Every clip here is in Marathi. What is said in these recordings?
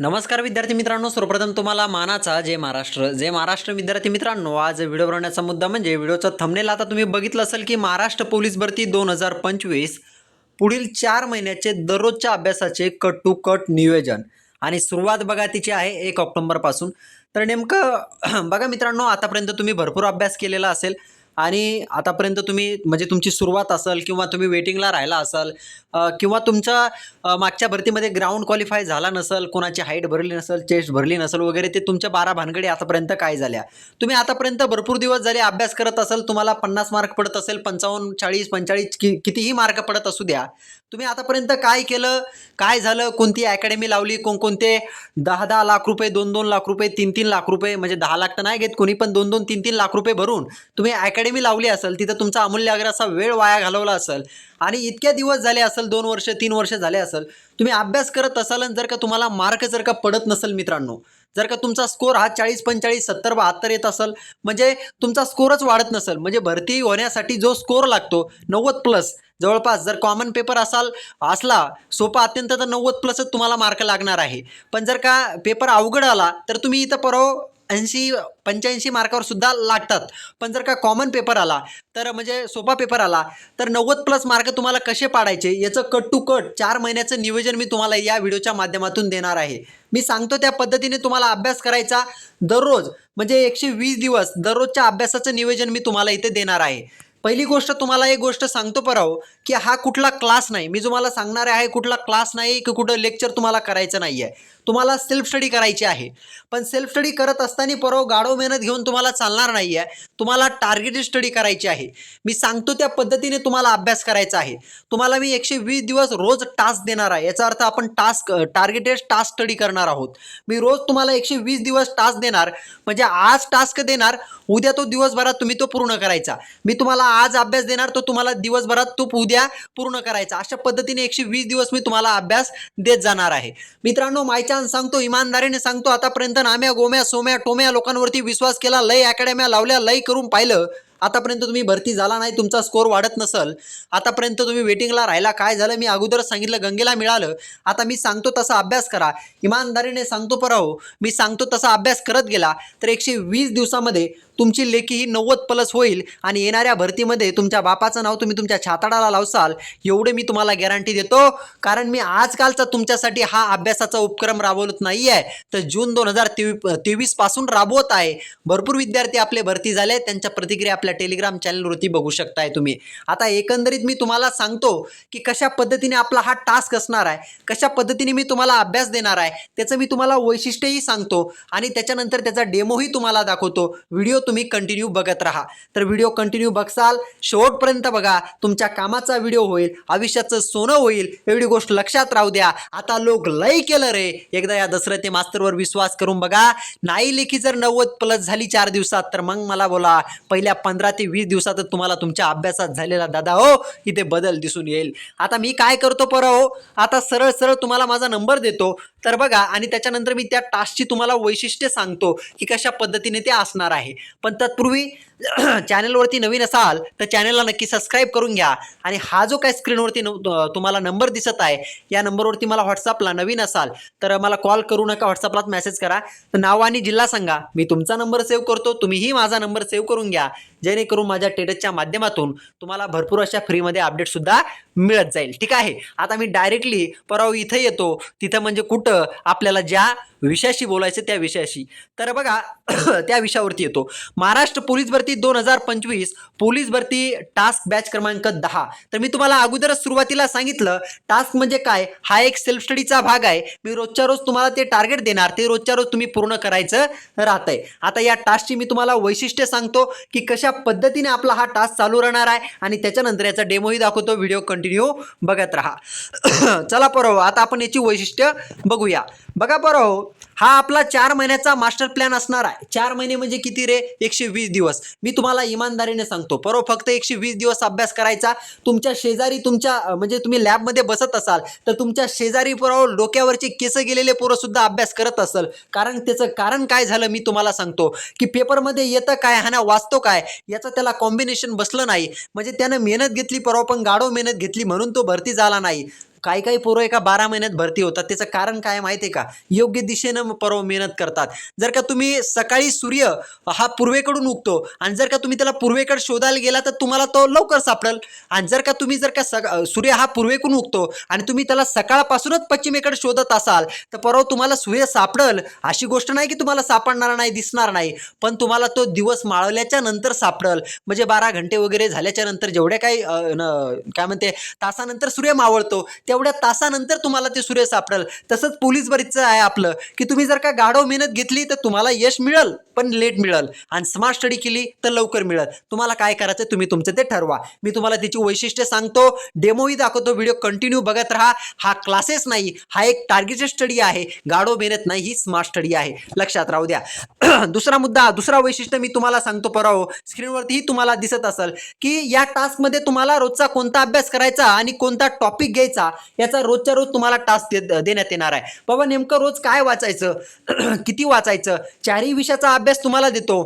नमस्कार विद्यार्थी मित्रांनो सर्वप्रथम तुम्हाला मानाचा जय महाराष्ट्र. जय महाराष्ट्र विद्यार्थी मित्रांनो आज व्हिडिओ बनवण्याचा मुद्दा म्हणजे व्हिडिओचा थंबनेल आता तुम्ही बघितलं असेल की महाराष्ट्र पोलीस भरती दोन हजार पंचवीस पुढील चार महिन्याचे दररोजच्या अभ्यासाचे कट टू कट नियोजन. आणि सुरुवात बघा तिची आहे एक ऑक्टोंबरपासून. तर नेमकं बघा मित्रांनो आतापर्यंत तुम्ही भरपूर अभ्यास केलेला असेल. आणि आतापर्यंत तुम्ही म्हणजे तुमची सुरुवात असेल किंवा तुम्ही वेटिंगला राहिला असाल किंवा तुमच्या मागच्या भरतीमध्ये ग्राउंड क्वालिफाय झाला नसेल कोणाची हाईट भरली नसेल चेस्ट भरली नसेल वगैरे ते तुमच्या बारा भानगडी आतापर्यंत काय झाल्या? तुम्ही आतापर्यंत भरपूर दिवस झाले अभ्यास करत असाल तुम्हाला पन्नास मार्क पडत असेल पंचावन्न चाळीस पंचाळीस कि कितीही मार्क पडत असू द्या. तुम्ही आतापर्यंत काय केलं? काय झालं? कोणती अकॅडमी लावली? कोणकोणते दहा दहा लाख रुपये दोन दोन लाख रुपये तीन तीन लाख रुपये म्हणजे दहा लाख तर नाही घेत कोणी पण दोन दोन तीन तीन लाख रुपये भरून तुम्ही अकॅडमी लावली असेल तिथं तुमचा अमूल्य अगर असा वेळ वाया घालवला असेल आणि इतक्या दिवस झाले असेल दोन वर्ष तीन वर्ष झाले असेल तुम्ही अभ्यास करत असाल आणि जर का तुम्हाला मार्क जर का पडत नसेल मित्रांनो जर का तुमचा स्कोर हा चाळीस पंचेचाळीस सत्तर बहात्तर येत असेल म्हणजे तुमचा स्कोरच वाढत नसेल म्हणजे भरती होण्यासाठी जो स्कोर लागतो नव्वद प्लस जवळपास जर कॉमन पेपर असाल असला सोपा अत्यंत तर नव्वद प्लसच तुम्हाला मार्क लागणार आहे. पण जर का पेपर अवघड आला तर तुम्ही इथं परव ऐंशी पंच्याऐंशी मार्कावर सुद्धा लागतात. पण जर का कॉमन पेपर आला तर म्हणजे सोपा पेपर आला तर नव्वद प्लस मार्क तुम्हाला कसे पाडायचे? याचं कट टू कट चार महिन्याचं नियोजन मी तुम्हाला या व्हिडिओच्या माध्यमातून देणार आहे. मी सांगतो त्या पद्धतीने तुम्हाला अभ्यास करायचा दररोज म्हणजे एकशे वीस दिवस दररोजच्या अभ्यासाचं नियोजन मी तुम्हाला इथे देणार आहे. पहिली गोष्ट तुम्हाला एक गोष्ट सांगतो पराव की हा कुठला क्लास नाही. मी तुम्हाला सांगणार आहे कुठला क्लास नाही की कुठं लेक्चर तुम्हाला करायचं नाही आहे तुम्हाला सेल्फ स्टडी करायची आहे. पण सेल्फ स्टडी करत असताना परव गाढव मेहनत घेऊन तुम्हाला चालणार नाही आहे तुम्हाला टार्गेटेड स्टडी करायची आहे. मी सांगतो त्या पद्धतीने तुम्हाला अभ्यास करायचा आहे. तुम्हाला मी एकशे वीस दिवस रोज टास्क देणार आहे. याचा अर्थ आपण टास्क टार्गेटेड टास्क स्टडी करणार आहोत. मी रोज तुम्हाला एकशे वीस दिवस टास्क देणार. म्हणजे आज टास्क देणार उद्या तो दिवसभरात तुम्ही तो पूर्ण करायचा. मी तुम्हाला आज अभ्यास देणार तो तुम्हाला दिवसभरात तो उद्या पूर्ण करायचा. अशा पद्धतीने एकशे वीस दिवस मी तुम्हाला अभ्यास देत जाणार आहे. मित्रांनो मायचान सांगतो इमानदारीने सांगतो आतापर्यंत नाम्या गोम्या सोम्या टोम्या लोकांवरती विश्वास केला लय अकॅडम्या लावल्या लय करून पाहिलं. आतापर्यंत तुम्ही भरती झाला नाही तुमचा स्कोर वाढत नसल. आतापर्यंत तुम्ही वेटिंगला राहिला काय झालं? मी अगोदरच सांगितलं गंगेला मिळालं. आता मी सांगतो तसा अभ्यास करा. इमानदारीने सांगतो पराहो मी सांगतो तसा अभ्यास करत गेला तर एकशे वीस दिवसामध्ये तुमची लेखी ही नव्वद प्लस होईल आणि येणाऱ्या भरतीमध्ये तुमच्या बापाचं नाव तुम्ही तुमच्या छाताडाला लावसाल एवढे मी तुम्हाला गॅरंटी देतो. कारण मी आजकालचा तुमच्यासाठी हा अभ्यासाचा उपक्रम राबवत नाही आहे तर जून दोन हजार तेवीस तेवीसपासून राबवत आहे. भरपूर विद्यार्थी आपले भरती झाले त्यांच्या प्रतिक्रिया आपल्या टेलिग्राम चॅनलवरती बघू शकताय तुम्ही. आता एकंदरीत मी तुम्हाला सांगतो की कशा पद्धतीने आपला हा टास्क असणार आहे कशा पद्धतीने मी तुम्हाला अभ्यास देणार आहे त्याचं मी तुम्हाला वैशिष्ट्यही सांगतो आणि त्याच्यानंतर त्याचा डेमोही तुम्हाला दाखवतो. व्हिडिओ तुम्ही कंटिन्यू बघत राहा. तर व्हिडिओ कंटिन्यू बघसाल शेवटपर्यंत बघा तुमच्या कामाचा व्हिडिओ होईल आयुष्याचं सोनं होईल एवढी गोष्ट लक्षात राहू द्या. आता लोक लय केलं रे. एकदा या दसरथे मास्तरवर विश्वास करून बघा. नाही लेखी जर नव्वद प्लस झाली चार दिवसात तर मग मला बोला पहिल्या पंधरा ते वीस दिवसातच तुम्हाला तुमच्या अभ्यासात झालेला दादा हो इथे बदल दिसून येईल. आता मी काय करतो पर हो आता सरळ सरळ तुम्हाला माझा नंबर देतो. तर बघा आणि त्याच्यानंतर मी त्या टास्कची तुम्हाला वैशिष्ट्य सांगतो की कशा पद्धतीने ते असणार आहे. पण तत्पूर्वी चॅनलवरती नवीन असाल तर चॅनलला नक्की सबस्क्राईब करून घ्या. आणि हा जो काय स्क्रीनवरती न- तुम्हाला नंबर दिसत आहे या नंबरवरती मला व्हॉट्सअपला नवीन असाल तर मला कॉल करू नका व्हॉट्सअपलाच मेसेज करा. तर नाव आणि जिल्हा सांगा. मी तुमचा नंबर सेव्ह करतो तुम्हीही माझा नंबर सेव्ह करून घ्या. जेणेकरून माझ्या टेटसच्या माध्यमातून तुम्हाला भरपूर अशा फ्रीमध्ये अपडेटसुद्धा मिळत जाईल. ठीक आहे? आता मी डायरेक्टली परवा इथं येतो. तिथं म्हणजे कुठं? आपल्याला ज्या विषयाशी बोलायचं त्या विषयाशी. तर बघा त्या विषयावरती येतो. महाराष्ट्र पोलीस भरती दोन हजार पंचवीस पोलीस भरती टास्क बॅच क्रमांक दहा. तर मी तुम्हाला अगोदरच सुरुवातीला सांगितलं टास्क म्हणजे काय? हा एक सेल्फ स्टडीचा भाग आहे. मी रोजच्या रोज तुम्हाला ते टार्गेट देणार. ते रोजच्या रोज तुम्ही पूर्ण करायचं राहतंय. आता या टास्कची मी तुम्हाला वैशिष्ट्य सांगतो की कशा पद्धतीने आपला हा टास्क चालू राहणार आहे आणि त्याच्यानंतर याचा डेमोही दाखवतो व्हिडिओ कंटिन्यू बघत राहा. चला परव आता आपण याची वैशिष्ट्य बघूया. बघा परव हा आपला चार महिन्याचा मास्टर प्लॅन असणार आहे. चार महिने म्हणजे किती रे? एकशे वीस दिवस. मी तुम्हाला इमानदारीने सांगतो. बरोबर फक्त एकशे वीस दिवस अभ्यास करायचा. तुमच्या शेजारी तुमच्या म्हणजे तुम्ही लॅबमध्ये बसत असाल तर तुमच्या शेजारी बरोबर डोक्यावरचे केस गेलेले पोरं सुद्धा अभ्यास करत असेल. कारण त्याचं कारण काय झालं मी तुम्हाला सांगतो. की पेपरमध्ये येतं काय हा ना वाचतो काय याचं त्याला कॉम्बिनेशन बसलं नाही. म्हणजे त्यानं मेहनत घेतली परवा पण गाढव मेहनत घेतली म्हणून तो भरती झाला नाही. काही काही पोरं एका बारा महिन्यात भरती होतात. त्याचं कारण काय माहिती आहे का? योग्य दिशेनं पर्व मेहनत करतात. जर का तुम्ही सकाळी सूर्य हा पूर्वेकडून उगतो आणि जर का तुम्ही त्याला पूर्वेकडे शोधायला गेला तर तुम्हाला तो लवकर सापडेल. आणि जर का तुम्ही जर का सक सूर्य हा पूर्वेकडून उगतो आणि तुम्ही त्याला सकाळपासूनच पश्चिमेकडे शोधत असाल तर परवा तुम्हाला सूर्य सापडल अशी गोष्ट नाही की तुम्हाला सापडणार नाही दिसणार नाही. पण तुम्हाला तो दिवस माळवल्याच्या नंतर सापडल. म्हणजे बारा घंटे वगैरे झाल्याच्यानंतर जेवढ्या काही न- काय म्हणते तासानंतर सूर्य मावळतो तेवढ्या तासानंतर तुम्हाला ते सूर्य सापडेल. तसंच पोलीस भरीचं आहे आपलं. की तुम्ही जर का गाढव मेहनत घेतली तर तुम्हाला यश मिळेल. पण लेट मिळेल. आणि स्मार्ट स्टडी केली तर लवकर मिळेल. तुम्हाला काय करायचं तुम्ही तुमचं ते ठरवा. मी तुम्हाला त्याची वैशिष्ट्य सांगतो डेमोही दाखवतो व्हिडिओ कंटिन्यू बघत राहा. हा क्लासेस नाही हा एक टार्गेटेड स्टडी आहे. गाडो मेहनत नाही ही स्मार्ट स्टडी आहे. लक्षात राहू द्या. दुसरा मुद्दा दुसरा वैशिष्ट्य मी तुम्हाला सांगतो पराव स्क्रीनवरतीही तुम्हाला दिसत असेल की या टास्कमध्ये तुम्हाला रोजचा कोणता अभ्यास करायचा आणि कोणता टॉपिक घ्यायचा याचा रोजच्या रोज तुम्हाला टास्क देण्यात येणार आहे. बाबा नेमकं रोज काय वाचायचं? किती वाचायचं? चारही विषयाचा अभ्यास अभ्यास तुम्हाला देतो.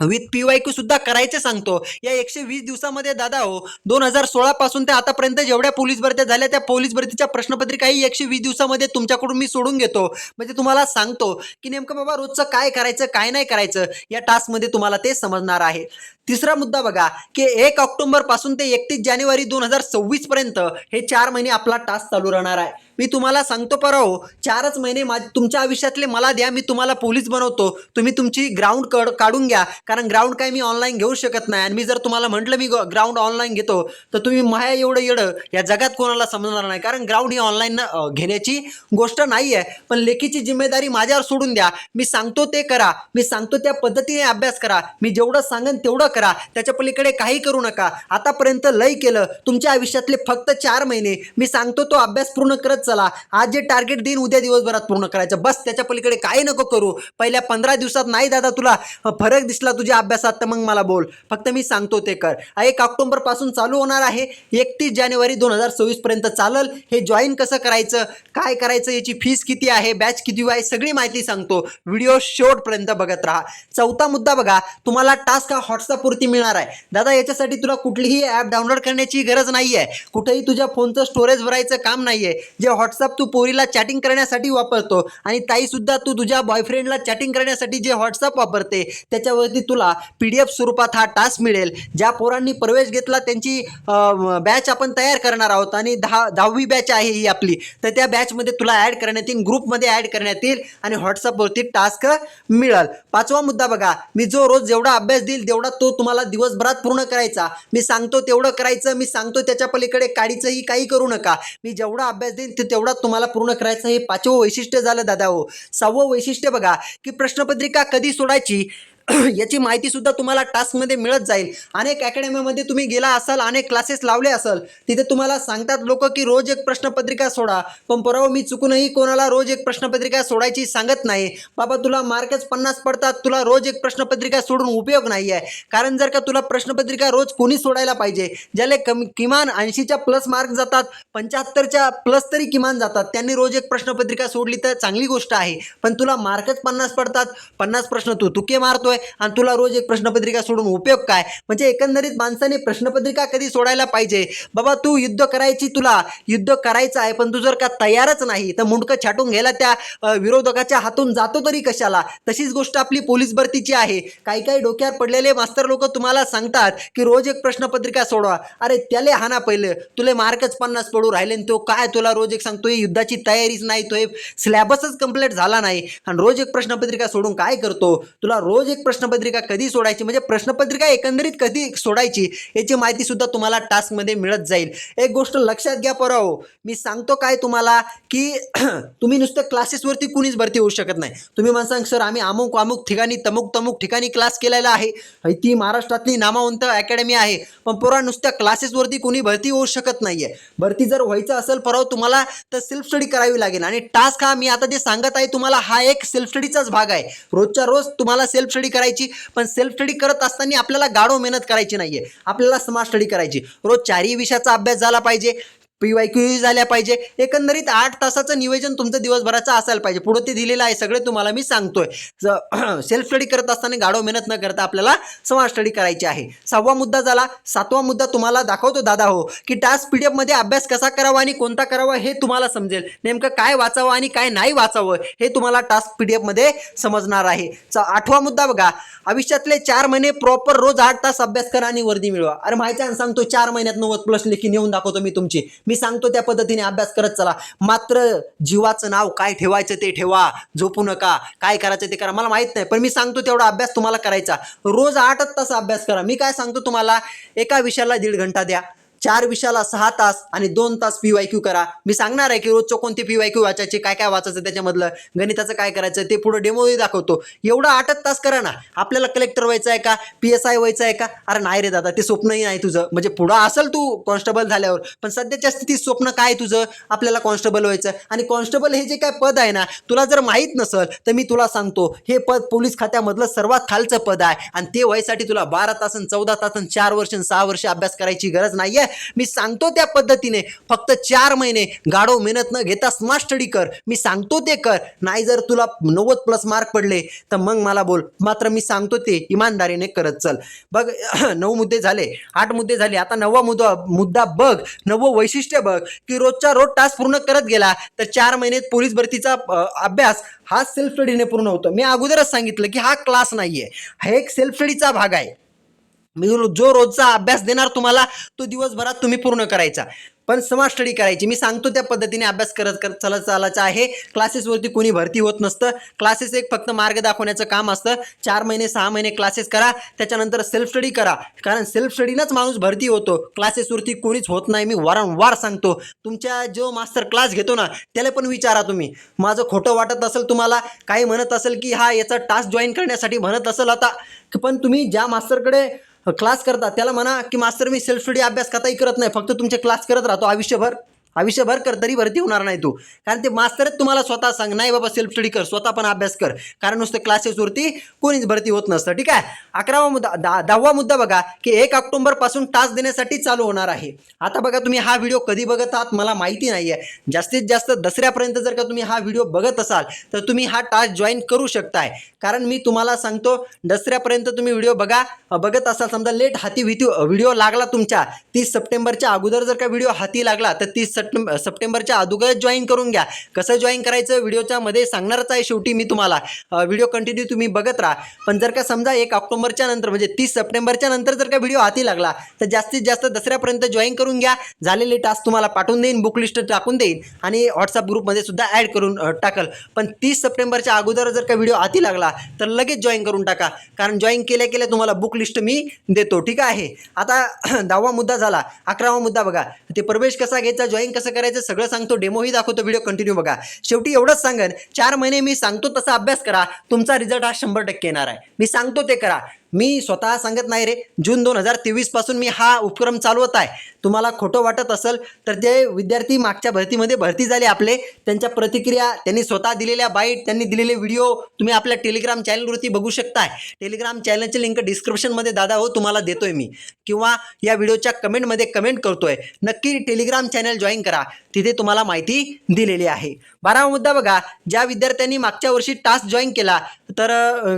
विथ पी वाय क्यू सुद्धा करायचे सांगतो. या एकशे वीस दिवसामध्ये दादा हो दोन हजार सोळा पासून ते आतापर्यंत जेवढ्या पोलीस भरत्या झाल्या त्या पोलीस भरतीच्या प्रश्नपत्रिकाही एकशे वीस दिवसामध्ये तुमच्याकडून मी सोडून घेतो. म्हणजे तुम्हाला सांगतो की नेमकं बाबा रोजचं काय करायचं काय नाही करायचं या टास्कमध्ये तुम्हाला ते समजणार आहे. तिसरा मुद्दा बघा की एक ऑक्टोबरपासून ते एकतीस जानेवारी दोन हजार सव्वीस पर्यंत हे चार महिने आपला टास्क चालू राहणार आहे. मी तुम्हाला सांगतो पराहो चारच महिने मा तुमच्या आयुष्यातले मला द्या मी तुम्हाला पोलीस बनवतो. तुम्ही तुमची ग्राउंड कड काढून घ्या. कारण ग्राउंड काय मी ऑनलाईन घेऊ शकत नाही. आणि मी जर तुम्हाला म्हटलं मी ग्राउंड ऑनलाईन घेतो तर तुम्ही माया एवढं येडं या जगात कोणाला समजणार नाही. कारण ग्राउंड ही ऑनलाईन घेण्याची गोष्ट नाही आहे पण लेखीची जिम्मेदारी माझ्यावर सोडून द्या. मी सांगतो ते करा. मी सांगतो त्या पद्धतीने अभ्यास करा. मी जेवढं सांगेन तेवढं करा. त्याच्या पलीकडे काही करू नका. आतापर्यंत लय केलं. तुमच्या आयुष्यातले फक्त चार महिने. मी सांगतो तो अभ्यास पूर्ण करत चला. आज जे टार्गेट देईन उद्या दिवसभरात पूर्ण करायचं. बस त्याच्या पलीकडे काही नको करू. पहिल्या पंधरा दिवसात नाही दादा तुला फरक दिसला तुझ्या अभ्यासात तर मग मला बोल. फक्त मी सांगतो ते कर. एक ऑक्टोबरपासून चालू होणार आहे. एकतीस जानेवारी दोन हजार सव्वीस पर्यंत चालल. हे जॉईन कसं करायचं? काय करायचं? याची फीस किती आहे? बॅच किती आहे? सगळी माहिती सांगतो. व्हिडिओ शेवटपर्यंत बघत राहा. चौथा मुद्दा बघा. तुम्हाला टास्क हा व्हॉट्सअपवरती मिळणार आहे. दादा याच्यासाठी तुला कुठलीही ॲप डाउनलोड करण्याची गरज नाही आहे कुठेही तुझ्या फोनचं स्टोरेज भरायचं काम नाही आहे जे व्हॉट्सअप तू पोरीला चॅटिंग करण्यासाठी वापरतो आणि ताईसुद्धा तू तुझ्या बॉयफ्रेंडला चॅटिंग करण्यासाठी जे व्हॉट्सअप वापरते त्याच्यावरती तुला पी डी एफ स्वरूपात हा टास्क मिळेल. ज्या पोरांनी प्रवेश घेतला त्यांची बॅच आपण तयार करणार आहोत आणि दहा दहावी बॅच आहे ही आपली तर त्या बॅचमध्ये तुला ॲड करण्यात येईल ग्रुपमध्ये ॲड करण्यात येईल आणि व्हॉट्सअपवरती टास्क मिळेल. पाचवा मुद्दा बघा मी जो रोज जेवढा अभ्यास देईल तेवढा तो तुम्हाला दिवसभरात पूर्ण करायचा. मी सांगतो तेवढं करायचं मी सांगतो त्याच्या पलीकडे काडीचंही काही करू नका. मी जेवढा अभ्यास देईन ते तेवढा तुम्हाला पूर्ण करायचं हे पाचवं वैशिष्ट्य झालं दादा हो. सहावं वैशिष्ट्य बघा की प्रश्नपत्रिका कधी सोडायची? याची माहिती सुद्धा तुम्हाला टास्कमध्ये मिळत जाईल. अनेक अकॅडमीमध्ये तुम्ही गेला असाल अनेक क्लासेस लावले असाल तिथे तुम्हाला सांगतात लोक की रोज एक प्रश्नपत्रिका सोडा. पण परवा मी चुकूनही कोणाला रोज एक प्रश्नपत्रिका सोडायची सांगत नाही. बाबा तुला मार्कच पन्नास पडतात तुला रोज एक प्रश्नपत्रिका सोडून उपयोग नाही आहे कारण जर का तुला प्रश्नपत्रिका रोज कोणी सोडायला पाहिजे ज्याला कमी किमान ऐंशीच्या प्लस मार्क जातात पंच्याहत्तरच्या प्लस तरी किमान जातात त्यांनी रोज एक प्रश्नपत्रिका सोडली तर चांगली गोष्ट आहे. पण तुला मार्कच पन्नास पडतात पन्नास प्रश्न तू तुके मारतोय. आणि तुला रोज एक प्रश्नपत्रिका सोडून उपयोग काय? म्हणजे एकंदरीत माणसाने प्रश्नपत्रिका कधी सोडायला पाहिजे? बाबा तू युद्ध करायची तुला. युद्ध करायचं आहे पण तू जर का तयारच नाही तर मुंडकं छाटून घ्यायला त्या विरोधकाच्या हातून जातो तरी कशाला? तशीच गोष्ट आपली पोलीस भरतीची आहे. काही काही डोक्यावर पडलेले मास्तर लोक तुम्हाला सांगतात की रोज एक प्रश्नपत्रिका सोडवा. अरे त्याले हाना पहिले. तुले मार्कच पन्नास पडू राहिले आणि तो काय तुला रोज एक सांगतो युद्धाची तयारीच नाही तो हे सिलॅबसच कंप्लीट झाला नाही. आणि रोज एक प्रश्नपत्रिका सोडून काय करतो? तुला रोज एक प्रश्नपत्रिका कधी सोडायची? म्हणजे प्रश्नपत्रिका एकंदरीत कधी सोडायची? याची माहिती सुद्धा तुम्हाला टास्कमध्ये मिळत जाईल. एक गोष्ट लक्षात घ्या पराहो मी सांगतो काय तुम्हाला की तुम्ही नुसतं क्लासेसवरती कुणीच भरती होऊ शकत नाही. तुम्ही म्हणसाल सर आम्ही अमुक अमुक ठिकाणी तमुक तमुक ठिकाणी क्लास केलेला आहे. ती महाराष्ट्रातली नामावंत अकॅडमी आहे. पण पोरा नुसत्या क्लासेसवरती कोणी भरती होऊ शकत नाही आहे भरती जर व्हायचं असेल पराव तुम्हाला तर सेल्फ स्टडी करावी लागेल. आणि टास्क हा मी आता जे सांगत आहे तुम्हाला हा एक सेल्फ स्टडीचाच भाग आहे. रोजच्या रोज तुम्हाला सेल्फ स्टडी करायची पण सेल्फ स्टडी करत असताना आपल्याला गाढव मेहनत करायची नाहीये. आपल्याला स्मार्ट स्टडी करायची. रोज चारही विषयाचा अभ्यास झाला पाहिजे. पी वाय क्यू झाल्या पाहिजे. एकंदरीत आठ तासाचं नियोजन तुमचं दिवसभराचं असायला पाहिजे. पुढं ते दिलेलं आहे सगळे तुम्हाला मी सांगतोय. सेल्फ स्टडी करत असताना गाढव मेहनत न करता आपल्याला समाज स्टडी करायची आहे. सहावा मुद्दा झाला. सातवा मुद्दा तुम्हाला दाखवतो दादा हो की टास्क पी डी एफमध्ये अभ्यास कसा करावा आणि कोणता करावा हे तुम्हाला समजेल. नेमकं काय वाचावं आणि काय नाही वाचावं हे तुम्हाला टास्क पी डी एफमध्ये समजणार आहे. आठवा मुद्दा बघा. आयुष्यातले चार महिने प्रॉपर रोज आठ तास अभ्यास करा आणि वर्दी मिळवा. अरे माहिती सांगतो चार महिन्यात नव्वद प्लस लेखी नेऊन दाखवतो मी तुमची. मी मी सांगतो त्या पद्धतीने अभ्यास करत चला. मात्र जीवाचं नाव काय ठेवायचं ते ठेवा. झोपू नका. काय करायचं ते करा. मला माहीत नाही पण मी सांगतो तेवढा अभ्यास तुम्हाला करायचा. रोज आठच तास अभ्यास करा. मी काय सांगतो तुम्हाला? एका विषयाला दीड घंटा द्या. चार विषयाला सहा तास आणि दोन तास पी वाय क्यू करा. मी सांगणार आहे की रोजचं कोणते पी वाय क्यू वाचायचे काय काय वाचायचं त्याच्यामधलं गणिताचं काय करायचं ते पुढं डेमोही दाखवतो. एवढं आठच तास करा ना. आपल्याला कलेक्टर व्हायचं आहे का? पी एस आय व्हायचं आहे का? अरे नाही रे दादा ते स्वप्नही नाही तुझं. म्हणजे पुढं असेल तू कॉन्स्टेबल झाल्यावर पण सध्याच्या स्थितीत स्वप्न काय तुझं? आपल्याला कॉन्स्टेबल व्हायचं आणि कॉन्स्टेबल हे जे काय पद आहे ना तुला जर माहीत नसेल तर मी तुला सांगतो हे पद पोलीस खात्यामधलं सर्वात खालचं पद आहे. आणि ते व्हायसाठी तुला बारा तासन चौदा तासन चार वर्ष सहा वर्ष अभ्यास करायची गरज नाही आहे मी सांगतो त्या पद्धतीने. फक्त चार महिने गाढव मेहनत न घेता स्मार्ट स्टडी कर. मी सांगतो ते कर. नाही जर तुला नव्वद प्लस मार्क पडले तर मग मला बोल. मात्र मी सांगतो ते इमानदारीने करत चल. बघ नऊ मुद्दे झाले आठ मुद्दे झाले. आता नववा मुद्दा मुद्दा बघ. नवं वैशिष्ट्य बघ. की रोजच्या रोज टास्क पूर्ण करत गेला तर चार महिन्यात पोलीस भरतीचा अभ्यास हा सेल्फ स्टडीने पूर्ण होतो. मी अगोदरच सांगितलं की हा क्लास नाहीये. हा एक सेल्फ स्टडीचा भाग आहे. मी जो रोजचा अभ्यास देणार तुम्हाला तो दिवसभरात तुम्ही पूर्ण करायचा. पण समाज स्टडी करायची. मी सांगतो त्या पद्धतीने अभ्यास करत करत चालत चालायचा आहे. क्लासेसवरती कोणी भरती होत नसतं. क्लासेस एक फक्त मार्ग दाखवण्याचं काम असतं. चार महिने सहा महिने क्लासेस करा. त्याच्यानंतर सेल्फ स्टडी करा. कारण सेल्फ स्टडीनंच माणूस भरती होतो. क्लासेसवरती कोणीच होत नाही. मी वारंवार सांगतो. तुमच्या जो मास्टर क्लास घेतो ना त्याला पण विचारा तुम्ही. माझं खोटं वाटत असेल तुम्हाला काही म्हणत असेल की हा याचा टास्क जॉईन करण्यासाठी म्हणत असेल आता. पण तुम्ही ज्या मास्टरकडे हो, क्लास करता त्याला म्हणा की मास्तर मी सेल्फ स्टडी अभ्यास कथाही करत नाही. फक्त तुमचे क्लास करत राहतो आयुष्यभर. आयुष्यभर कर तरी भरती होणार नाही तू. कारण ते मास्तरच तुम्हाला स्वतः सांग नाही बाबा सेल्फ स्टडी कर स्वतः पण अभ्यास कर. कारण नुसतं क्लासेसवरती कोणीच भरती होत नसतं ठीक आहे? अकरावा मुद्दा दहा दहावा मुद्दा बघा की एक ऑक्टोबरपासून टास्क देण्यासाठी चालू होणार आहे. आता बघा तुम्ही हा व्हिडिओ कधी बघत आहात मला माहिती नाही आहे जास्तीत जास्त दसऱ्यापर्यंत जर का तुम्ही हा व्हिडिओ बघत असाल तर तुम्ही हा टास्क जॉईन करू शकताय. कारण मी तुम्हाला सांगतो दसऱ्यापर्यंत तुम्ही व्हिडिओ बघा बघत असाल समजा लेट हाती व्हिडिओ लागला तुमच्या तीस सप्टेंबरच्या अगोदर जर का व्हिडिओ हाती लागला तर तीस सप्टेंबर सप्टेंबरच्या अगोदर जॉईन करून घ्या. कसं जॉईन करायचं? व्हिडिओच्या मध्ये सांगणारच आहे शेवटी मी तुम्हाला. व्हिडिओ कंटिन्यू तुम्ही बघत राहा. पण जर का समजा एक ऑक्टोबरच्या नंतर म्हणजे तीस सप्टेंबरच्या नंतर जर का व्हिडिओ हाती लागला तर जास्तीत जास्त दसऱ्यापर्यंत जॉईन करून घ्या. झालेले टास्क तुम्हाला पाठवून देईन बुक लिस्ट टाकून देईन आणि व्हॉट्सअप ग्रुपमध्ये सुद्धा ॲड करून टाकल. पण तीस सप्टेंबरच्या अगोदर जर का व्हिडिओ हाती लागला तर लगेच जॉईन करून टाका. कारण जॉईन केल्या केल्या तुम्हाला बुक लिस्ट मी देतो. ठीक आहे? आता दहावा मुद्दा झाला. अकरावा मुद्दा बघा. ते प्रवेश कसा घ्यायचा? जॉईन कसं करायचं सगळं सांगतो. डेमोही दाखवतो व्हिडिओ कंटिन्यू बघा. शेवटी एवढंच सांगन. चार महिने मी सांगतो तसा अभ्यास करा. तुमचा रिझल्ट हा शंभर टक्के येणार आहे. मी सांगतो ते करा. मी स्वतः सांगत नाही रे. जून दोन हजार तेवीसपासून मी हा उपक्रम चालवत आहे. तुम्हाला खोटं वाटत असेल तर जे विद्यार्थी मागच्या भरतीमध्ये भरती झाले आपले. त्यांच्या प्रतिक्रिया त्यांनी स्वतः दिलेल्या बाईट त्यांनी दिलेले व्हिडिओ तुम्ही आपल्या टेलिग्राम चॅनलवरती बघू शकताय. टेलिग्राम चॅनलची लिंक डिस्क्रिप्शनमध्ये दादा हो तुम्हाला देतोय मी. किंवा या व्हिडिओच्या कमेंटमध्ये कमेंट करतोय. नक्की टेलिग्राम चॅनल जॉईन करा. तिथे तुम्हाला माहिती दिलेली आहे. बारावा मुद्दा बघा. ज्या विद्यार्थ्यांनी मागच्या वर्षी टास्क जॉईन केला तर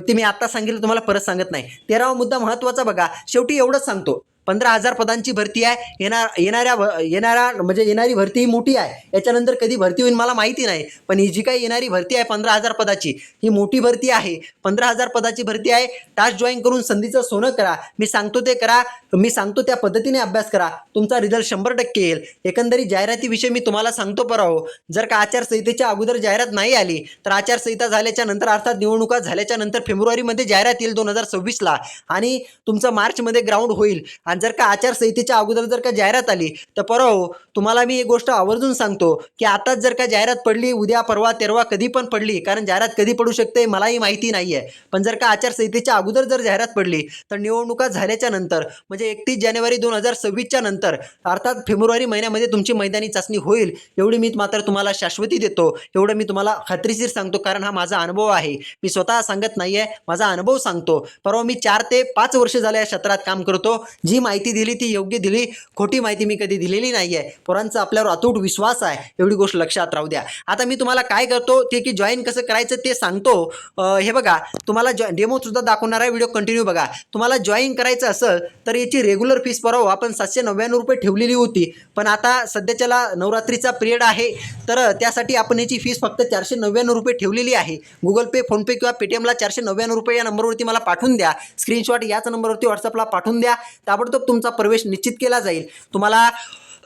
ते मी आत्ता सांगितलं तुम्हाला परत सांगत नाही. तेरावा मुद्दा महत्त्वाचा बघा. शेवटी एवढंच सांगतो. पंधरा हजार पदांची भरती आहे. येणार येणाऱ्या येणाऱ्या म्हणजे येणारी भरती ही मोठी आहे. याच्यानंतर कधी भरती होईल मला माहिती नाही. पण ही जी काही येणारी भरती आहे पंधरा हजार पदाची ही मोठी भरती आहे. पंधरा हजार पदाची भरती आहे. टास्क जॉईन करून संधीचं सोनं करा. मी सांगतो ते करा. मी सांगतो त्या पद्धतीने अभ्यास करा. तुमचा रिझल्ट शंभर टक्के येईल. एकंदरीत जाहिरातीविषयी मी तुम्हाला सांगतो पराहो जर का आचारसंहितेच्या अगोदर जाहिरात नाही आली तर आचारसंहिता झाल्याच्यानंतर अर्थात निवडणुका झाल्याच्यानंतर फेब्रुवारीमध्ये जाहिरात येईल दोन हजार सव्वीसला. आणि तुमचं मार्चमध्ये ग्राउंड होईल. आणि जर का आचारसंहितेच्या अगोदर जर का जाहिरात आली तर परवा तुम्हाला मी एक गोष्ट आवर्जून सांगतो की आताच जर का जाहिरात पडली उद्या परवा तेरवा कधी पण पडली कारण जाहिरात कधी पडू शकते मलाही माहिती नाही आहे पण जर का आचारसंहितेच्या अगोदर जर जाहिरात पडली तर निवडणुका झाल्याच्यानंतर म्हणजे एकतीस जानेवारी दोन हजार सव्वीसच्या नंतर अर्थात फेब्रुवारी महिन्यामध्ये तुमची मैदानी चाचणी होईल एवढी मी मात्र तुम्हाला शाश्वती देतो एवढं मी तुम्हाला खात्रीशीर सांगतो कारण हा माझा अनुभव आहे. मी स्वतः सांगत नाही आहे माझा अनुभव सांगतो. परवा मी चार ते पाच वर्ष झाले या क्षेत्रात काम करतो जी माहिती दिली ती योग्य दिली खोटी माहिती मी कधी दिलेली नाही आहे पोरांचा आपल्यावर अतूट विश्वास आहे एवढी गोष्ट लक्षात राहू द्या. आता मी तुम्हाला काय करतो ते की जॉईन कसं करायचं ते सांगतो. हे बघा तुम्हाला जॉ डेमोसुद्धा दाखवणार आहे व्हिडिओ कंटिन्यू बघा. तुम्हाला जॉईन करायचं असेल तर याची रेग्युलर फीस परवा आपण सातशे नव्याण्णव रुपये ठेवलेली होती. पण आता सध्याच्याला नवरात्रीचा पिरियड आहे तर त्यासाठी आपण याची फीस फक्त चारशे नव्याण्णव रुपये ठेवलेली आहे. गुगल पे फोनपे किंवा पेटीएमला चारशे नव्याण्णव रुपये या नंबरवरती मला पाठवून द्या. स्क्रीनशॉट याच नंबरवरती व्हॉट्सअपला पाठवून द्या. ताबडतोब तुमचा प्रवेश निश्चित केला जाईल. तुम्हाला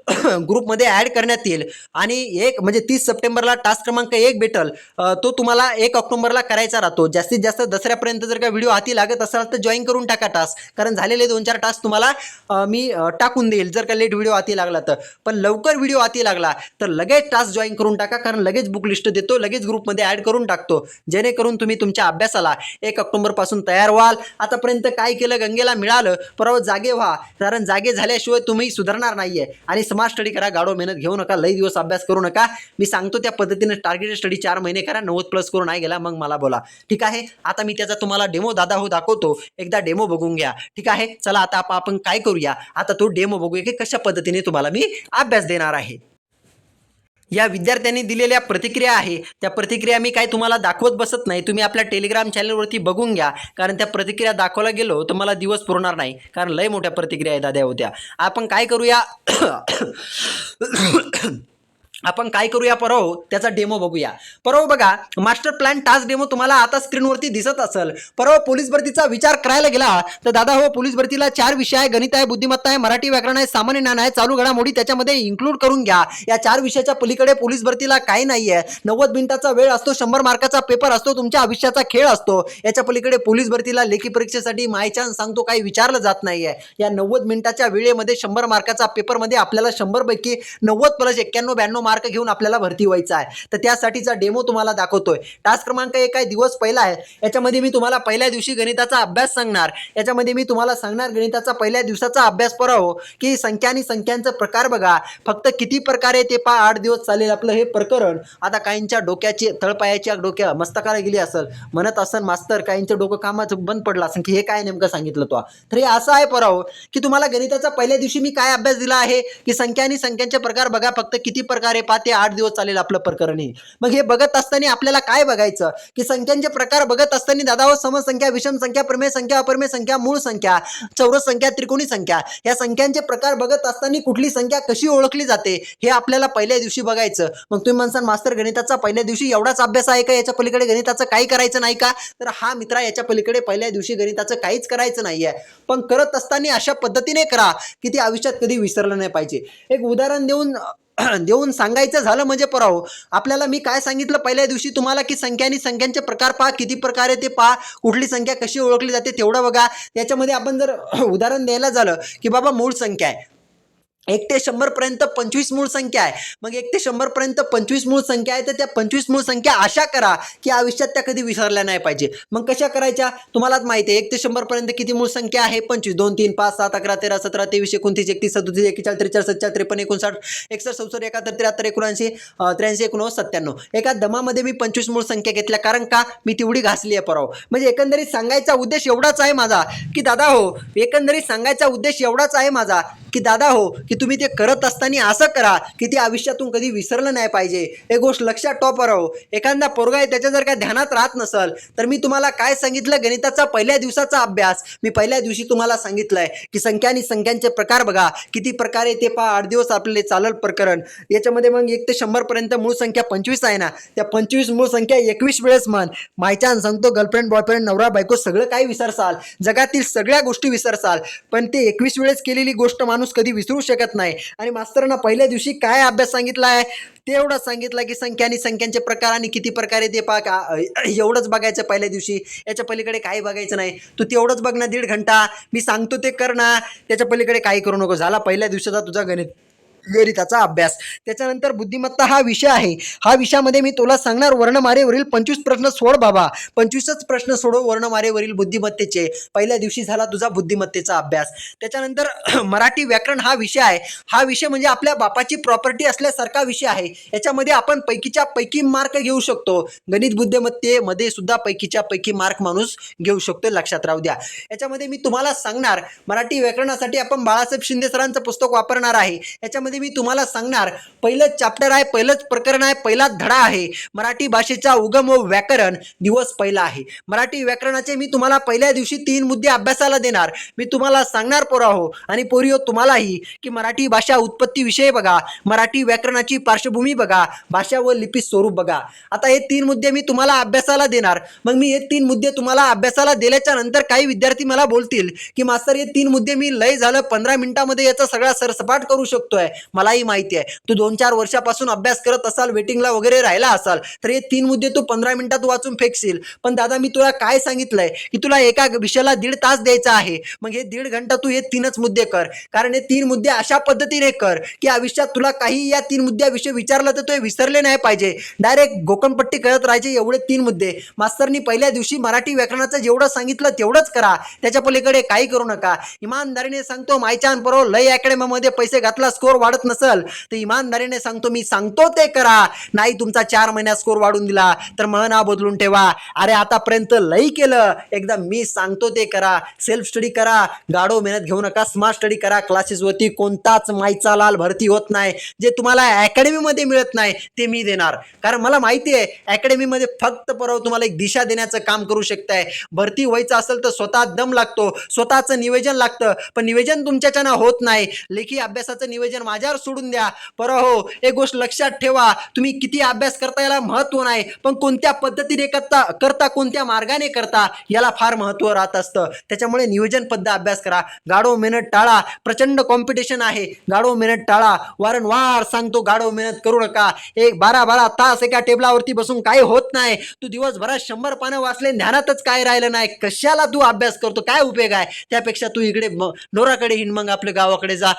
ग्रुपमध्ये ॲड करण्यात येईल. आणि एक म्हणजे तीस सप्टेंबरला टास्क क्रमांक एक भेटल. तो तुम्हाला एक ऑक्टोबरला करायचा राहतो. जास्तीत जास्त दसऱ्यापर्यंत जर का व्हिडिओ हाती लागत असाल तर जॉईन करून टाका टास्क. कारण झालेले दोन चार टास्क तुम्हाला मी टाकून देईल जर का लेट व्हिडिओ हाती लागला तर. पण लवकर व्हिडिओ हाती लागला तर लगेच टास्क जॉईन करून टाका. कारण लगेच बुक लिस्ट देतो लगेच ग्रुपमध्ये ॲड करून टाकतो. जेणेकरून तुम्ही तुमच्या अभ्यासाला एक ऑक्टोबरपासून तयार व्हाल. आतापर्यंत काय केलं? गंगेला मिळालं. परवा जागे व्हा. कारण जागे झाल्याशिवाय तुम्ही सुधारणार नाहीये. आणि स्मार्ट स्टडी करा गाडो मेहनत घेऊ नका लई दिवस अभ्यास करू नका. मी सांगतो त्या पद्धतीने टार्गेटेड स्टडी चार महिने करा नव्वद प्लस करून नाही गेला मग मला बोला. ठीक आहे? आता मी त्याचा तुम्हाला डेमो दादा हो दाखवतो. एकदा डेमो बघून घ्या. ठीक आहे? चला आता आपण काय करूया? आता तो डेमो बघूया की कशा पद्धतीने तुम्हाला मी अभ्यास देणार आहे. या विद्यार्थ्यांनी दिलेल्या प्रतिक्रिया आहे त्या प्रतिक्रिया मी काय तुम्हाला दाखवत बसत नाही तुम्ही आपल्या टेलिग्राम चॅनलवरती बघून घ्या कारण त्या प्रतिक्रिया दाखवला गेलो तर मला दिवस पुरणार नाही कारण लय मोठ्या प्रतिक्रिया आहे दाद्या होत्या आपण काय करूया आपण काय करूया परव? त्याचा डेमो बघूया. परव बघा मास्टर प्लॅन टास्क डेमो तुम्हाला आता स्क्रीनवरती दिसत असेल. परव पोलीस भरतीचा विचार करायला गेला तर दादा हो पोलीस भरतीला चार विषय आहे गणित आहे बुद्धिमत्ता आहे मराठी व्याकरण आहे सामान्य ज्ञान आहे चालू घडामोडी त्याच्यामध्ये इन्क्लूड करून घ्या. या चार विषयाच्या पलीकडे पोलीस भरतीला काही नाही आहे नव्वद मिनिटाचा वेळ असतो शंभर मार्काचा पेपर असतो तुमच्या आयुष्याचा खेळ असतो. याच्या पलीकडे पोलीस भरतीला लेखी परीक्षेसाठी मायचान सांगतो काही विचारलं जात नाही आहे या नव्वद मिनिटाच्या वेळेमध्ये शंभर मार्काचा पेपरमध्ये आपल्याला शंभरपैकी नव्वद प्लस एक्क्याण्णव ब्याण्णव मार्क घेऊन आपल्याला भरती व्हायचं आहे. तर त्यासाठीचा डेमो तुम्हाला दाखवतोय. टास्क क्रमांक एक आहे दिवस पहिला आहे. याच्यामध्ये मी तुम्हाला पहिल्या दिवशी गणिताचा अभ्यास सांगणार. याच्यामध्ये मी तुम्हाला सांगणार गणिताचा पहिल्या दिवसाचा अभ्यास पराहो की संख्या आणि संख्यांचा प्रकार बघा. फक्त किती प्रकारे ते पा आठ दिवस चालेल आपलं हे प्रकरण. आता काहींच्या डोक्याची तळपायाची डोक्या मस्तकाला गेली असेल. म्हणत असेल मास्तर काहींचं डोकं कामाचं बंद पडलं असेल की हे काय नेमकं सांगितलं तो? तर हे असं आहे पराव की तुम्हाला गणिताचा पहिल्या दिवशी मी काय अभ्यास दिला आहे? की संख्या आणि संख्यांचे प्रकार बघा. फक्त किती प्रकारे पा ते आठ दिवस चालेल आपलं प्रकरण. हे मग हे बघत असताना आपल्याला काय बघायचं? की संख्यांचे प्रकार बघत असताना दादा समसंख्या विषम संख्या प्रमेय संख्या अप्रमेय संख्या मूळ संख्या चौरस संख्या त्रिकोणी संख्या या संख्यांचे प्रकार बघत असताना कुठली संख्या कशी ओळखली जाते हे आपल्याला पहिल्या दिवशी बघायचं. मग तुम्ही म्हणसाल मास्तर गणिताचा पहिल्या दिवशी एवढाच अभ्यास आहे का? याच्या पलीकडे गणिताचं काही करायचं नाही का? तर हा मित्रा याच्या पलीकडे पहिल्या दिवशी गणिताचं काहीच करायचं नाही आहे पण करत असताना अशा पद्धतीने करा की ते आयुष्यात कधी विसरलं नाही पाहिजे. एक उदाहरण देऊन देऊन सांगायचं झालं म्हणजे पराव आपल्याला मी काय सांगितलं पहिल्या दिवशी तुम्हाला की संख्या आणि संख्यांचे प्रकार पहा किती प्रकारे ते पहा कुठली संख्या कशी ओळखली जाते तेवढं बघा. त्याच्यामध्ये आपण जर उदाहरण द्यायला झालं की बाबा मूळ संख्या आहे. एक ते शंभर पर्यंत पंचवीस मूळ संख्या आहे. मग एक ते शंभर पर्यंत पंचवीस मूळ संख्या आहे तर त्या पंचवीस मूळ संख्या अशा करा की आयुष्यात त्या कधी विसरल्या नाही पाहिजे. मग कशा करायच्या? तुम्हालाच माहिती आहे एक ते शंभर पर्यंत किती मूळ संख्या आहे? पंचवीस. दोन तीन पाच सात अकरा तेरा सतरा तेवीस एकोणतीस एकतीस सदतीस एकेचाळीस त्रेचाळ सत्तर त्रेपन्न एकोणसाठ एकसष्ट चौसष्ट एकाहत्तर त्र्याहत्तर एकोणऐंशी त्र्याऐंशी एकोणनव्वद सत्त्याण्णव. एका दमामध्ये मी पंचवीस मूळ संख्या घेतल्या. कारण का? मी तेवढी घासली आहे पराव. म्हणजे एकंदरीत सांगायचा उद्देश एवढाच आहे माझा की दादा हो एकंदरीत सांगायचा उद्देश एवढाच आहे माझा की दादा हो की तुम्ही ते करत असताना असं करा की ते आयुष्यातून कधी विसरलं नाही पाहिजे. हे गोष्ट लक्षात टॉपर हो एखादा पोरगा आहे त्याच्या जर काय ध्यानात राहत नसल तर मी तुम्हाला काय सांगितलं? गणिताचा पहिल्या दिवसाचा अभ्यास. मी पहिल्या दिवशी तुम्हाला सांगितलंय की संख्या आणि संख्यांचे प्रकार बघा. किती प्रकारे ते पहा. आठ दिवस आपले चालल प्रकरण. याच्यामध्ये मग एक ते शंभर पर्यंत मूळ संख्या पंचवीस आहे ना. त्या पंचवीस मूळ संख्या एकवीस वेळेस म्हण. मायच्यान सांगतो गर्लफ्रेंड बॉयफ्रेंड नवरा बायको सगळं काही विसरसाल. जगातील सगळ्या गोष्टी विसरसाल. पण ते एकवीस वेळेस केलेली गोष्ट माणूस कधी विसरू शकत नाही. आणि मास्तरांना पहिल्या दिवशी काय अभ्यास सांगितला आहे? ते सांगितलं की संख्या आणि संख्यांचे प्रकार आणि किती प्रकारे ते पा का- एवढंच बघायचं पहिल्या दिवशी. याच्या पलीकडे काही बघायचं नाही. तू तेवढंच बघ ना दीड घंटा. मी सांगतो ते कर ना. त्याच्या पलीकडे काही करू नको. झाला पहिल्या दिवसाचा तुझा गणित. गणिताचा अभ्यास. त्याच्यानंतर बुद्धिमत्ता हा विषय आहे. हा विषयामध्ये मी तुला सांगणार वर्णमारेवरील पंचवीस प्रश्न सोड बाबा. पंचवीसच प्रश्न सोडव वर्णमारेवरील बुद्धिमत्तेचे. पहिल्या दिवशी झाला तुझा बुद्धिमत्तेचा अभ्यास. त्याच्यानंतर मराठी व्याकरण हा विषय आहे. हा विषय म्हणजे आपल्या बापाची प्रॉपर्टी असल्यासारखा विषय आहे. याच्यामध्ये आपण पैकीच्या पैकी मार्क घेऊ शकतो. गणित बुद्धिमत्तेमध्ये सुद्धा पैकीच्या पैकी मार्क माणूस घेऊ शकतो. लक्षात राहू द्या. याच्यामध्ये मी तुम्हाला सांगणार मराठी व्याकरणासाठी आपण बाळासाहेब शिंदे सरांचं पुस्तक वापरणार आहे. याच्यामध्ये मी तुम्हाला सांगणार पहिलंच चॅप्टर आहे पहिलंच प्रकरण आहे पहिलाच धडा आहे. मराठी भाषेचा उगम व व्याकरण दिवस पहिला आहे. मराठी व्याकरणाचे मी तुम्हाला पहिल्या दिवशी तीन मुद्दे अभ्यासाला देणार. मी तुम्हाला सांगणार पोराहो आणि पोरियो तुम्हालाही की मराठी भाषा उत्पत्तीविषयी बघा मराठी व्याकरणाची पार्श्वभूमी बघा भाषा व लिपी स्वरूप बघा. आता हे तीन मुद्दे मी तुम्हाला अभ्यासाला देणार. मग मी हे तीन मुद्दे तुम्हाला अभ्यासाला दिल्याच्या नंतर काही विद्यार्थी मला बोलतील की मास्तर हे तीन मुद्दे मी लय झालं पंधरा मिनिटामध्ये याचा सगळा सरसपाट करू शकतोय. मलाही माहिती आहे. तू दोन चार वर्षापासून अभ्यास करत असाल वेटिंगला वगैरे राहिला असाल तर हे तीन मुद्दे तू पंधरा मिनिटात वाचून फेकशील. पण दादा मी तुला काय सांगितलंय? की तुला एका विषयाला दीड तास द्यायचा आहे. मग हे दीड घंटा तू हे तीनच मुद्दे कर. कारण हे तीन मुद्दे अशा पद्धतीने कर की आयुष्यात तुला काही या तीन मुद्द्याविषयी विचारलं तर ते विसरले नाही पाहिजे. डायरेक्ट गोकणपट्टी करत राहायचे एवढे तीन मुद्दे. मास्तरनी पहिल्या दिवशी मराठी व्याकरणाचं जेवढं सांगितलं तेवढंच करा. त्याच्या पलीकडे काही करू नका. इमानदारीने सांगतो मायचान परो लय अकॅडमीमध्ये पैसे घातला स्कोर वाढत नसल तर इमानदारीने सांगतो मी सांगतो ते करा. नाही तुमचा चार महिन्यात स्कोर वाढून दिला तर म्हणा बदलून ठेवा. अरे आतापर्यंत लई केलं. एकदा मी सांगतो ते करा. सेल्फ स्टडी करा. गाडो मेहनत घेऊ नका. स्मार्ट स्टडी करा. क्लासेसवरती कोणताच माईचा लाल भरती होत नाही. जे तुम्हाला अकॅडमीमध्ये मिळत नाही ते मी देणार. कारण मला माहिती आहे अकॅडमीमध्ये फक्त परवा तुम्हाला एक दिशा देण्याचं काम करू शकताय. भरती व्हायचं असेल तर स्वतः दम लागतो. स्वतःचं निवेदन लागतं. पण निवेदन तुमच्याच्यानं होत नाही. लेखी अभ्यासाचं निवेदन बाजार सोडून द्या. पर हो एक गोष्ट लक्षात ठेवा तुम्ही किती अभ्यास करता याला महत्त्व नाही पण कोणत्या पद्धतीने करता करता कोणत्या मार्गाने करता याला फार महत्त्व राहत असतं. त्याच्यामुळे नियोजनबद्ध अभ्यास करा. गाढव मेहनत टाळा. प्रचंड कॉम्पिटिशन आहे. गाढव मेहनत टाळा. वारंवार सांगतो गाढव मेहनत करू नका. एक बारा बारा तास एका टेबलावरती बसून काही होत नाही. तू दिवसभरात शंभर पानं वाचले ध्यानातच काय राहिलं नाही. कशाला तू अभ्यास करतो? काय उपयोग आहे? त्यापेक्षा तू इकडे नोराकडे हिंड मग आपल्या गावाकडे जा.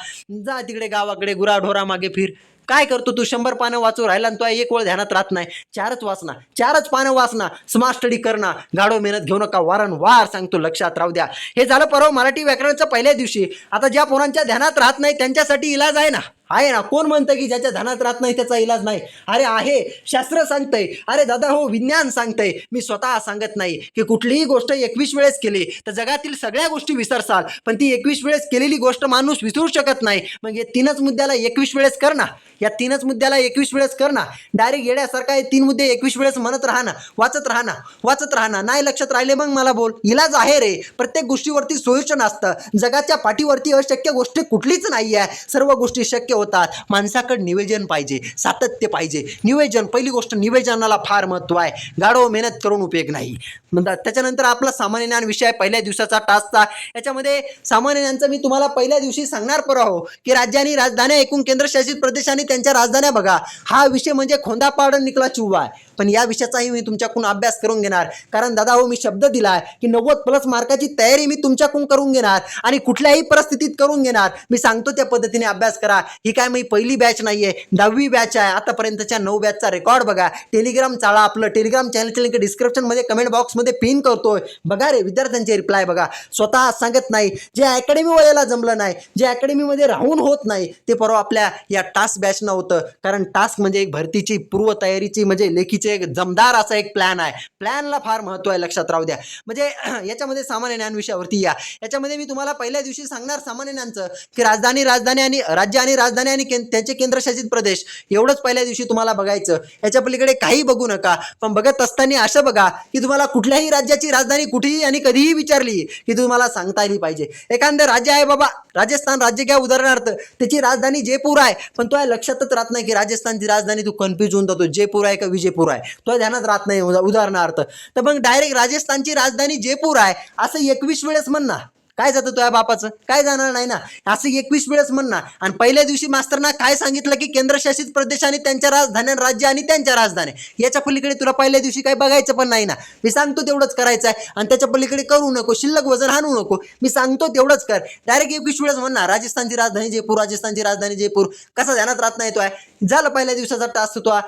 जा तिकडे गावाकडे. गुरा गुराढोरा मागे फिर. काय करतो तू? शंभर पानं वाचू राहिला आणि तो एक वेळ ध्यानात राहत नाही. चारच वाचना चारच पानं वाचना स्मार्ट स्टडी करणं गाढो मेहनत घेऊ नका. वारंवार सांगतो लक्षात राहू द्या. हे झालं परवा मराठी व्याकरणाचं पहिल्या दिवशी. आता ज्या पोरांच्या ध्यानात राहत नाही त्यांच्यासाठी इलाज आहे ना. आहे ना? कोण म्हणतं की ज्याच्या धनात राहत नाही त्याचा इलाज नाही? अरे आहे. शास्त्र सांगतंय. अरे दादा हो विज्ञान सांगतंय. मी स्वतः सांगत नाही की कुठलीही गोष्ट एकवीस वेळेस केली तर जगातील सगळ्या गोष्टी विसरसाल. पण ती एकवीस वेळेस केलेली गोष्ट माणूस विसरू शकत नाही. मग हे तीनच मुद्द्याला एकवीस वेळेस कर ना. या तीनच मुद्द्याला एकवीस वेळेस कर ना. डायरेक्ट येण्यासारखा हे तीन मुद्दे एकवीस वेळेस म्हणत राहा ना. वाचत राहा ना. वाचत राहा ना. नाही लक्षात राहिले मग मला बोल. इलाज आहे रे. प्रत्येक गोष्टीवरती सोल्युशन असतं. जगाच्या पाठीवरती अशक्य गोष्टी कुठलीच नाही आहे सर्व गोष्टी शक्य होतात. माणसाकडे निवेदन पाहिजे सातत्य पाहिजे. निवेदन पहिली गोष्ट निवेदनाला फार महत्त्व आहे. गाढव मेहनत करून उपयोग नाही. म्हणतात त्याच्यानंतर आपला सामान्य ज्ञान विषय पहिल्या दिवसाचा टास्कचा याच्यामध्ये सामान्य ज्ञानचं मी तुम्हाला पहिल्या दिवशी सांगणार पर आहो की राज्यांनी राजधान्या एकूण केंद्रशासित प्रदेशांनी त्यांच्या राजधान्या बघा. हा विषय म्हणजे खोंदापाडन निकला चुवा आहे. पण या विषयाचाही मी तुमच्याकडून अभ्यास करून घेणार. कारण दादा हो मी शब्द दिला की नव्वद प्लस मार्काची तयारी मी तुमच्याकडून करून घेणार आणि कुठल्याही परिस्थितीत करून घेणार. मी सांगतो त्या पद्धतीने अभ्यास करा. ही काय मी पहिली बॅच नाहीये दहावी बॅच आहे. आतापर्यंतच्या नऊ बॅचचा रेकॉर्ड बघा. टेलिग्राम चाळा आपलं. टेलिग्राम चॅनलचे लिंक डिस्क्रिप्शनमध्ये कमेंट बॉक्समध्ये पिन करतोय. बघा रे विद्यार्थ्यांचे रिप्लाय बघा. स्वतः सांगत नाही. जे अकॅडमी वयाला जमलं नाही जे अकॅडमीमध्ये राहून होत नाही ते परवा आपल्या या टास्क बॅचनं होतं. कारण टास्क म्हणजे एक भरतीची पूर्वतयारीची म्हणजे लेखीचे म्हणजे एक जमदार असा एक प्लॅन आहे. प्लॅनला फार महत्त्व आहे लक्षात राहू द्या. म्हणजे याच्यामध्ये सामान्य ज्ञान विषयावरती या. याच्यामध्ये मी तुम्हाला पहिल्या दिवशी सांगणार सामान्य ज्ञानचं की राजधानी राजधानी आणि राज्य आणि राजधानी आणि त्यांचे केंद्रशासित प्रदेश एवढंच पहिल्या दिवशी तुम्हाला बघायचं. याच्या पलीकडे काही बघू नका पण बघत असताना असं बघा की तुम्हाला कुठल्याही राज्याची राजधानी कुठेही आणि कधीही विचारली की तुम्हाला सांगता आली पाहिजे. एखादं राज्य आहे बाबा राजस्थान राज्य घ्या उदाहरणार्थ. त्याची राजधानी जयपूर आहे पण तो लक्षातच राहत नाही की राजस्थानची राजधानी तू कन्फ्यूज होऊन जातो. जयपूर आहे का विजयपूर आहे. तो ध्यानात राहत नाही उदाहरणार्थ. तर मग डायरेक्ट राजस्थानची राजधानी जयपूर आहे. असं एकवीस वेळेस म्हणणार काय जातं तुझ्या बापाचं? काय जाणार नाही ना? असं एकवीस वेळेस म्हणणार आणि पहिल्या दिवशी मास्तरना काय सांगितलं की केंद्रशासित प्रदेश आणि त्यांच्या राजधान्या राज्य आणि त्यांच्या राजधानी याच्या पलीकडे तुला पहिल्या दिवशी काही बघायचं पण नाही ना. मी सांगतो तेवढंच करायचं आहे आणि त्याच्या पलीकडे करू नको. शिल्लक वजन हाणू नको. मी सांगतो तेवढंच कर. डायरेक्ट एकवीस वेळेस म्हणणार राजस्थानची राजधानी जयपूर राजस्थानची राजधानी जयपूर. कसा ध्यानात राहत नाही तो आहे. झालं पहिल्या दिवसाचा टास्क तो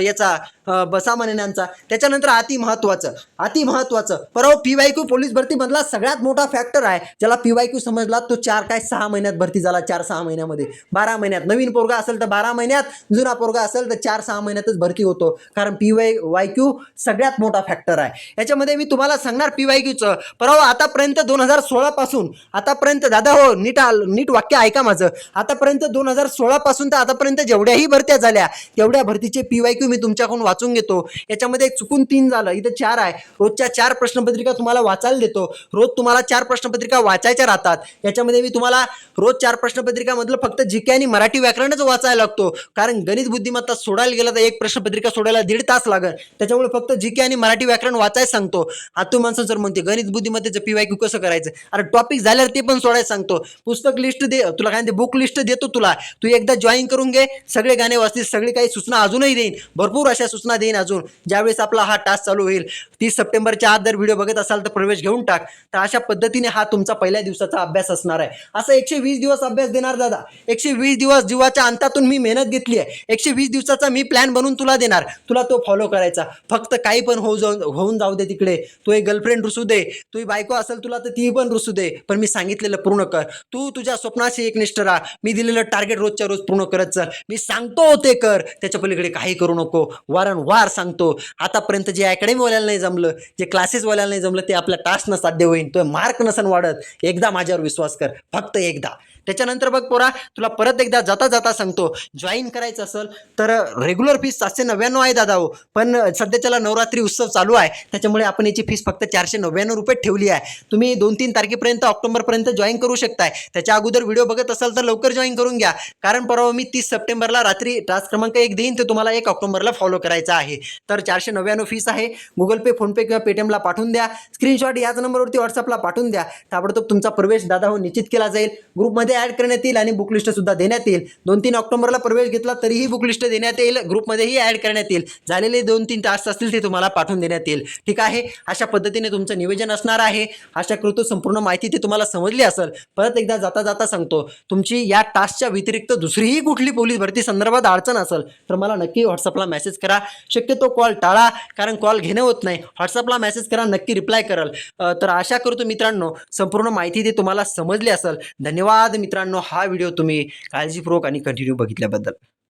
याचा अं, सामान्यांचा. त्याच्यानंतर अति महत्वाचं अति महत्वाचं परवा पी वाय क्यू पोलीस भरतीमधला सगळ्यात मोठा फॅक्टर आहे. ज्याला पीवायक्यू क्यू समजला तो चार काय सहा महिन्यात भरती झाला चार सहा महिन्यामध्ये. बारा महिन्यात. नवीन पोरगा असेल तर बारा महिन्यात जुना पोरगा असेल तर चार सहा महिन्यातच भरती होतो. कारण पी वाय वाय क्यू सगळ्यात मोठा फॅक्टर आहे. याच्यामध्ये मी तुम्हाला सांगणार पी वाय क्यूचं. परवा आतापर्यंत दोन हजार सोळापासून आतापर्यंत दादा हो नीट नीट वाक्य ऐका माझं. आतापर्यंत दोन हजार सोळापासून तर आतापर्यंत जेवढ्याही भरत्या झाल्या तेवढ्या भरतीचे पी वाय क्यू मी तुमच्याकडून वाचून घेतो. याच्यामध्ये चुकून तीन झालं. इथं चार आहे. रोजच्या चार प्रश्नपत्रिका तुम्हाला वाचायला देतो. रोज तुम्हाला चार प्रश्नपत्रिका वाचायच्या राहतात. याच्यामध्ये मी तुम्हाला रोज चार प्रश्नपत्रिकामधलं फक्त जी के आणि मराठी व्याकरणच वाचायला लागतो. कारण गणित बुद्धिमत्ता सोडायला गेलं तर एक प्रश्नपत्रिका सोडायला दीड तास लागेल. त्याच्यामुळे फक्त जी के आणि मराठी व्याकरण वाचायला सांगतो. आतू माणसं जर म्हणते गणित बुद्धिमत्तेचं पी वाय क्यू कसं करायचं? अरे टॉपिक झाल्यावर ते पण सोडायला सांगतो. पुस्तक लिस्ट दे तुला काय बुक लिस्ट देतो तुला. तू एकदा जॉईन करून घे सगळे गाणे वाचतील सगळी काही सूचना अजूनही देईन. भरपूर अशा सूचना देईन अजून. ज्यावेळेस आपला हा टास्क चालू होईल तीस सप्टेंबरच्या आत जर व्हिडिओ बघत असाल तर प्रवेश घेऊन टाक. तर अशा पद्धतीने हा तुमचा पहिल्या दिवसाचा अभ्यास असणार आहे. असं एकशे वीस दिवस अभ्यास देणार दादा. एकशे वीस दिवस जीवाच्या अंतातून मी मेहनत घेतली आहे. एकशे वीस दिवसाचा मी प्लॅन बनवून तुला देणार. तुला तो फॉलो करायचा. फक्त काही पण होऊ जाऊन होऊन जाऊ दे तिकडे. तू एक गर्लफ्रेंड रुसू दे. तू बायको असेल तुला तर ती पण रुसू दे. पण मी सांगितलेलं पूर्ण कर. तू तुझ्या स्वप्नाशी एक निष्ठ राहा. मी दिलेलं टार्गेट रोजच्या रोज पूर्ण करत चल. मी सांगतो ते कर. त्याच्या पलीकडे काही करू नको. वारंवार सांगतो. आतापर्यंत जे अकॅडमीवाल्याला नाही जमलं जे क्लासेसवाल्याला नाही जमलं ते आपल्या टास्कनं साध्य होईल तो मार्क नसन वाढत. एकदा माझ्यावर विश्वास कर फक्त एकदा. त्याच्यानंतर बघ पोरा तुला परत एकदा जाता जाता सांगतो. जॉईन करायचं असेल तर रेग्युलर फीस सातशे नव्याण्णव आहे दादा हो. पण सध्याच्याला नवरात्री उत्सव चालू आहे. त्याच्यामुळे आपण याची फीस फक्त चारशे नव्याण्णव रुपये ठेवली आहे. तुम्ही दोन तीन तारखेपर्यंत ऑक्टोबरपर्यंत जॉईन करू शकताय. त्याच्या अगोदर व्हिडिओ बघत असाल तर लवकर जॉईन करून घ्या. कारण परवा मी तीस सप्टेंबरला रात्री टास्क क्रमांक एक देईन ते तुम्हाला एक ऑक्टोबरला फॉलो करायचा आहे. तर चारशे नव्याण्णव फीस आहे. गुगल पे फोनपे किंवा पेटीएमला पाठवून द्या. स्क्रीनशॉट याच नंबरवरती व्हॉट्सअपला पाठवून द्या. ताबडतोब तुमचा प्रवेश दादा हो निश्चित केला जाईल. ग्रुपमध्ये ॲड करण्यात येईल आणि बुक सुद्धा देण्यात येईल. दोन तीन ऑक्टोबरला प्रवेश घेतला तरीही बुक लिस्ट देण्यात येईल. ग्रुपमध्येही ॲड करण्यात येईल. झालेले दोन तीन टास्क असतील ते तुम्हाला पाठवून देण्यात येईल. ठीक आहे? अशा पद्धतीने तुमचं नियोजन असणार आहे. अशा कृत संपूर्ण माहिती ती तुम्हाला समजली असेल. परत एकदा जाता जाता सांगतो तुमची या टास्कच्या व्यतिरिक्त दुसरीही कुठली पोलीस भरती संदर्भात अडचण असेल तर मला नक्की व्हॉट्सअपला मेसेज करा. शक्यतो कॉल टाळा कारण कॉल घेणं होत नाही. व्हॉट्सअपला मेसेज करा नक्की रिप्लाय कराल. तर आशा करतो मित्रांनो संपूर्ण माहिती ती तुम्हाला समजली असेल. धन्यवाद मित्रांनो हा व्हिडिओ तुम्ही काळजीपूर्वक आणि कंटिन्यू बघितल्याबद्दल.